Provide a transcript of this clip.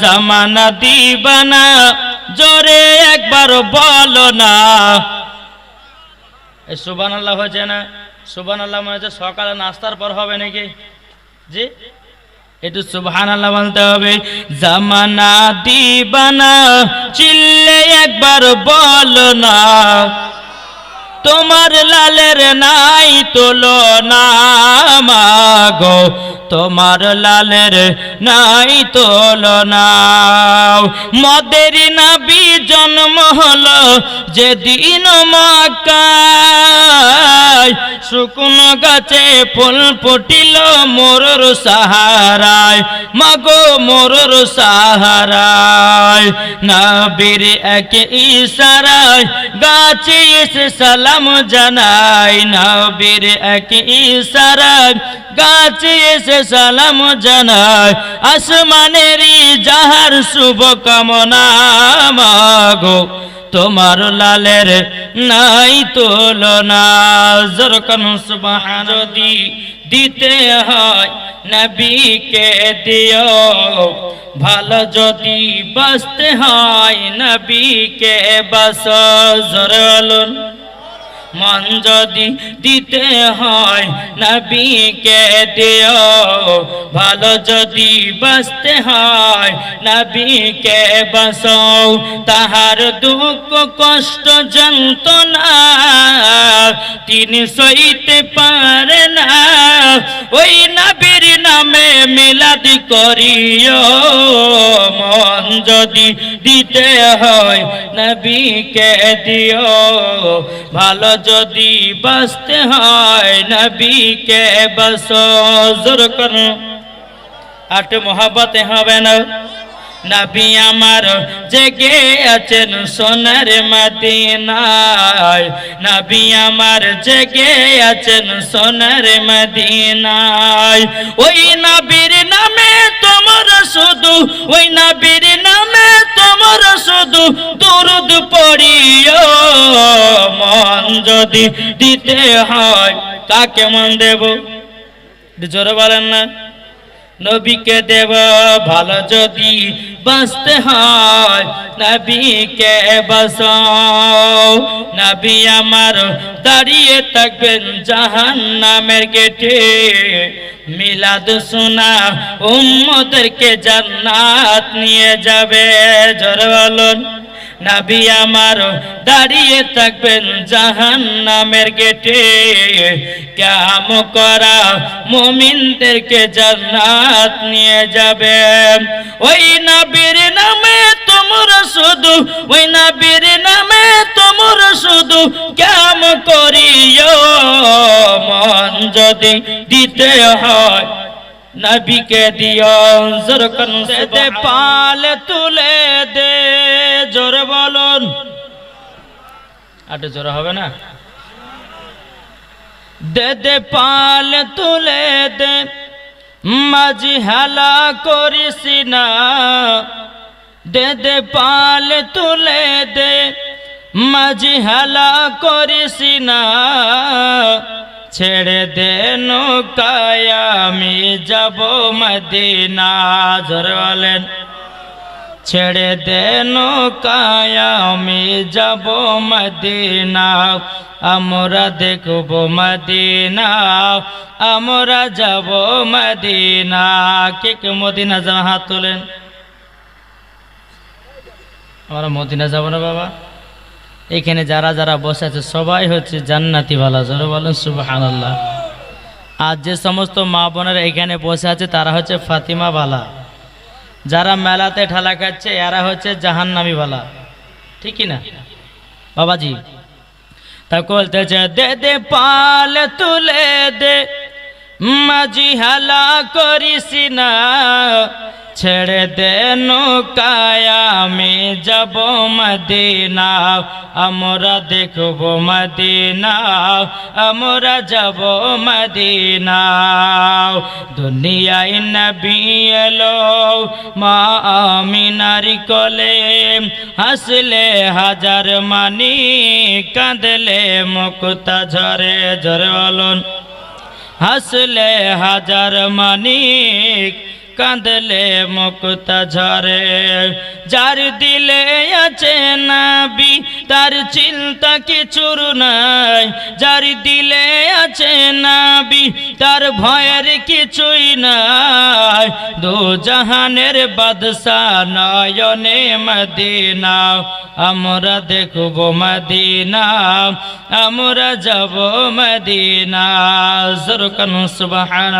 জামানা দিবানা, জোরে একবার বলো না। সুবান আল্লাহ হয়েছে না? সুবান আল্লাহ মনে হচ্ছে সকালে নাস্তার পর হবে নাকি? জি? একটু সুবহান আল্লাহ বলতে হবে। জামানা দিবানা, চিল্লে একবার বলো না। তোমার লালের নাই তোলো না মাগো তোমার লালের নাই তোলো না মদের নাবি জন্ম হলো যেদিন মক্কায়। শুকনো গাছে ফুল ফুটিল মোরর সাহারায়। মাগো মোরর সাহারায়। নাবির এক ইশারায় গাছে এসে সালাম জানাই নাবির এক ইশারায় গাছে এসে সালাম জানাই আসমানেরই যাহার শুভ কামনা মাগো, তোমার লালের নাই তুলনা। জরকন সুবহান যদি দিতে হয় নবীকে দিও, ভালো যদি বাঁচতে হয় নবীকে বাস জরলুন মন যদি দিতে হয়, নবীকে দিও। ভালো যদি বাঁচতে হয়, নবীকে বাসও তাহার দুঃখ, কষ্ট, যন্ত্রণা তিনি সইতে পারে না। ওই নবীর নামে মিলাদি করিও। মন যদি দিতে হয়, নবীকে দিও। ভালো যদি বাঁচতে হয়, নবীকে বস জোর করো। আট মোহাবতে হবে না? নবী আমার জেগে আছেন সোনার মদিনায়। নবী আমার জেগে আছেন সোনার মদিনায়। ওই নবীর যদি দিতে হয় কাকে মন দেব। জোরে বলেন না। নবীকে দেব, ভালো যদি বাঁচতে হয়, নবীকে বাসাও নবী আমার দাঁড়িয়ে থাকবেন জাহান নামের গেটে। মিলাদ শোনা উম্মদেরকে জান্নাত নিয়ে যাবে। জোর বলুন। নবী আমার দাঁড়িয়ে থাকবেন জাহান নামের গেটে। কাম করা মুমিনদেরকে জান্নাত নিয়ে যাবে। ওই নবীর নামে তোমরা শুধু, ওই নবীর নামে তোমরা শুধু কাম করিও। মন যদি দিতে হয়, নবীকে দিও। জোর কন পাল তুলে আটে জোর হবে না? দে দে পাল তুলে দে, মাঝি হেলা করিস না। দে দে পাল তুলে দে, মাঝি হেলা করিস না। ছেড়ে দে নৌকায়, আমি যাব মদিনা। জোরে বলেন। ছেড়ে দে নৌকায়, আমি যাব মদিনা আমরা দেখব মদিনা আমরা যাব মদিনা কে কে মদিনা যাওয়া হাত তোলেন। আমরা মদিনা যাব না, বাবা। এখানে যারা যারা বসে আছে, সবাই হচ্ছে জান্নাতি ভালো যারা বলেন আল্লাহ আর যে সমস্ত মা বোনেরা এখানে বসে আছে, তারা হচ্ছে ফাতিমা বালা। যারা মেলাতে ঠেলা খাচ্ছে, এরা হচ্ছে জাহান্নামি বলা। ঠিকই না? বাবাজি। তা কলতেছে দে দে, পাল তুলে দে মাঝি হালা করিস না ছেড়ে দে নৌকায়, আমি যাব মদিনা আমরা দেখব মদিনা আমরা যাব মদিনা দুনিয়ায় নবী এলো, মা আমিনার কোলে। হাসলে হাজার মানি, কাঁদলে মুক্তা ঝরে ঝরে বলুন। হাসলে হাজার মানিক কাঁদলে মুক্তা ঝরে। যার দিলে আছে নাবি, তার চিন্তা কিছুর নাই। যার দিলে আছে নাবি, তার ভয়ের কিছুই নাই। দু জাহানের বাদশা নয়নে মদিনা, আমরা দেখব মদিনা, আমরা যাব মদিনা। জরকান সুবহান